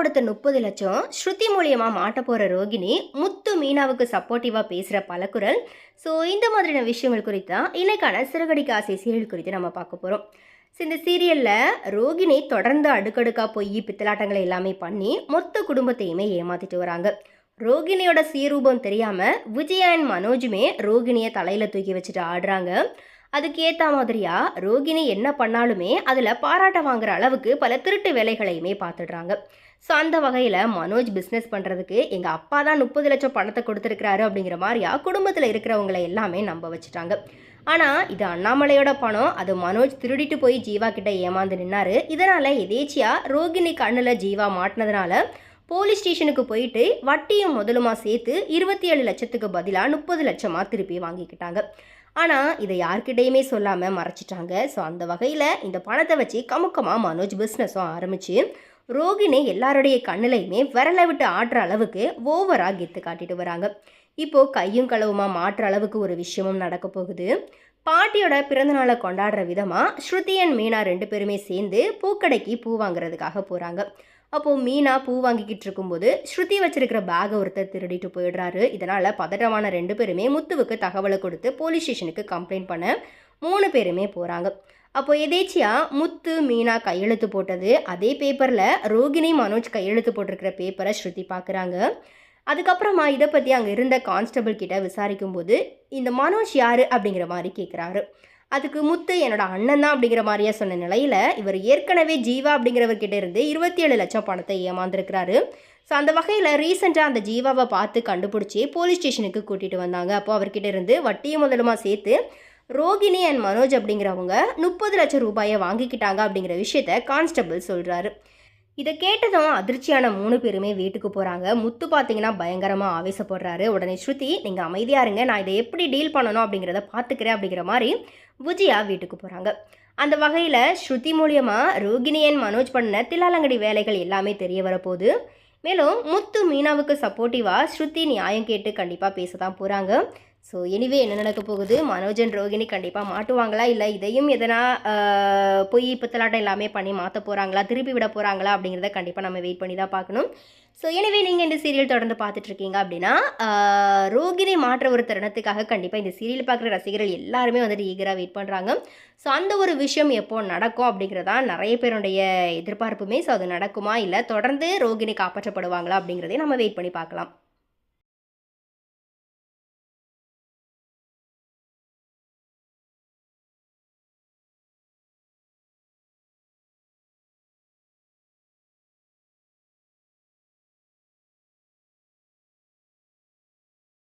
கொடுத்த முப்பது லட்சம் ஸ்ருதி மூலியமாக மாட்ட போகிற ரோகிணி முத்து மீனாவுக்கு சப்போர்ட்டிவாக பேசுகிற பலக்குரல். ஸோ இந்த மாதிரியான விஷயங்கள் குறித்து தான் இன்னைக்கான சிறுகடிக்கு ஆசை சீரியல் குறித்து நம்ம பார்க்க போகிறோம் ஸோ இந்த சீரியலில் ரோகிணி தொடர்ந்து அடுக்கடுக்கா போய் பித்தலாட்டங்களை எல்லாமே பண்ணி மொத்த குடும்பத்தையுமே ஏமாற்றிட்டு வராங்க. ரோகிணியோட சீரூபம் தெரியாம விஜயா அண்ட் மனோஜுமே ரோகிணியை தலையில தூக்கி வச்சுட்டு ஆடுறாங்க. அதுக்கேற்ற மாதிரியாக மாதிரியா ரோகிணி என்ன பண்ணாலுமே அதில் பாராட்ட வாங்குற அளவுக்கு பல திருட்டு வேலைகளையுமே பார்த்துடுறாங்க. ஸோ அந்த வகையில் மனோஜ் பிஸ்னஸ் பண்ணுறதுக்கு எங்கள் அப்பா தான் முப்பது லட்சம் பணத்தை கொடுத்துருக்கிறாரு அப்படிங்கிற மாதிரியா குடும்பத்தில் இருக்கிறவங்களை எல்லாமே நம்ப வச்சுட்டாங்க. ஆனால் இது அண்ணாமலையோட பணம் அது மனோஜ் திருடிட்டு போய் ஜீவா கிட்ட ஏமாந்து நின்னாரு. இதனால் எதேச்சியாக ரோகிணி கண்ணில் ஜீவா மாட்டினதுனால போலீஸ் ஸ்டேஷனுக்கு போயிட்டு வட்டியும் முதலுமா சேர்த்து இருபத்தி ஏழு லட்சத்துக்கு பதிலாக முப்பது லட்சமாக திருப்பி வாங்கிக்கிட்டாங்க. ஆனால் இதை யார்கிட்டையுமே சொல்லாமல் மறைச்சிட்டாங்க. ஸோ அந்த வகையில் இந்த பணத்தை வச்சு கமுக்கமாக மனோஜ் பிஸ்னஸும் ஆரம்பிச்சு ரோகிணி எல்லாருடைய கண்ணிலையுமே விரலை விட்டு ஆடுற அளவுக்கு ஓவராக கெத்து காட்டிட்டு வராங்க. இப்போது கையும் களவுமா மாற்ற அளவுக்கு ஒரு விஷயமும் நடக்க போகுது. பாட்டியோட பிறந்தநாளை கொண்டாடுற விதமாக ஸ்ருதி அண்ட் மீனா ரெண்டு பேருமே சேர்ந்து பூக்கடைக்கு பூ வாங்குறதுக்காக போகிறாங்க அப்போது மீனா பூ வாங்கிக்கிட்டு இருக்கும்போது ஸ்ருதி வச்சிருக்கிற பேகை ஒருத்தர் திருடிட்டு போயிடுறாரு. இதனால் பதட்டமான ரெண்டு பேருமே முத்துவுக்கு தகவலை கொடுத்து போலீஸ் ஸ்டேஷனுக்கு கம்ப்ளைண்ட் பண்ண மூணு பேருமே போகிறாங்க அப்போ எதேச்சியாக முத்து மீனா கையெழுத்து போட்டது. அதே பேப்பரில் ரோகிணி மனோஜ் கையெழுத்து போட்டிருக்கிற பேப்பரை ஸ்ருதி பார்க்குறாங்க அதுக்கப்புறமா இதை பற்றி அங்கே இருந்த கான்ஸ்டபிள் கிட்ட விசாரிக்கும் போது இந்த மனோஜ் யார்? அப்படிங்கிற மாதிரி கேட்குறாரு அதுக்கு முத்து என்னோட அண்ணன் தான் அப்படிங்கிற மாதிரியே சொன்ன நிலையில் இவர் ஏற்கனவே ஜீவா அப்படிங்கிறவர்கிட்ட இருந்து இருபத்தி ஏழு லட்சம் பணத்தை ஏமாந்துருக்கிறாரு. ஸோ அந்த வகையில் ரீசெண்டாக அந்த ஜீவாவை பார்த்து கண்டுபிடிச்சி போலீஸ் ஸ்டேஷனுக்கு கூட்டிகிட்டு வந்தாங்க. அப்போ அவர்கிட்ட இருந்து வட்டியும் முதலுமா சேர்த்து ரோகிணி அண்ட் மனோஜ் அப்படிங்கிறவங்க முப்பது லட்சம் ரூபாயை வாங்கிக்கிட்டாங்க அப்படிங்கிற விஷயத்த கான்ஸ்டபிள் சொல்கிறாரு இதை கேட்டதும் அதிர்ச்சியான மூணு பேருமே வீட்டுக்கு போகிறாங்க முத்து பார்த்தீங்கன்னா பயங்கரமாக ஆவேசப்படுறாரு. உடனே ஸ்ருதி நீங்கள் அமைதியாக இருங்க. நான் இதை எப்படி டீல் பண்ணணும் அப்படிங்கிறத பார்த்துக்கிறேன் அப்படிங்கிற மாதிரி விஜயா வீட்டுக்கு போகிறாங்க அந்த வகையில் ஸ்ருதி மூலியமாக ரோகிணியன் மனோஜ் பண்ண தில்லாலங்கடி வேலைகள் எல்லாமே தெரிய வரப்போகுது. மேலும் முத்து மீனாவுக்கு சப்போர்ட்டிவாக ஸ்ருதி நியாயம் கேட்டு கண்டிப்பாக பேச தான் போகிறாங்க ஸோ எனிவே என்ன நடக்க போகுது? மனோஜன் ரோகிணி கண்டிப்பாக மாட்டுவாங்களா? இல்லை இதையும் எதனா போய் புத்தலாட்டம் பித்தலாட்டம் எல்லாமே பண்ணி மாற்ற போகிறாங்களா திருப்பி விட போகிறாங்களா அப்படிங்கிறத கண்டிப்பாக நம்ம வெயிட் பண்ணி தான் பார்க்கணும். ஸோ எனவே நீங்கள் இந்த சீரியல் தொடர்ந்து பார்த்துட்ருக்கீங்க அப்படின்னா ரோகிணி மாற்ற ஒரு தருணத்துக்காக கண்டிப்பாக இந்த சீரியல் பார்க்குற ரசிகர்கள் எல்லாருமே வந்துட்டு ஈகராக வெயிட் பண்ணுறாங்க ஸோ அந்த ஒரு விஷயம் எப்போ நடக்கும் அப்படிங்கிறதான் நிறைய பேருடைய எதிர்பார்ப்புமே. ஸோ அது நடக்குமா? இல்லை தொடர்ந்து ரோகிணி காப்பாற்றப்படுவாங்களா? அப்படிங்கிறதையும் நம்ம வெயிட் பண்ணி பார்க்கலாம்.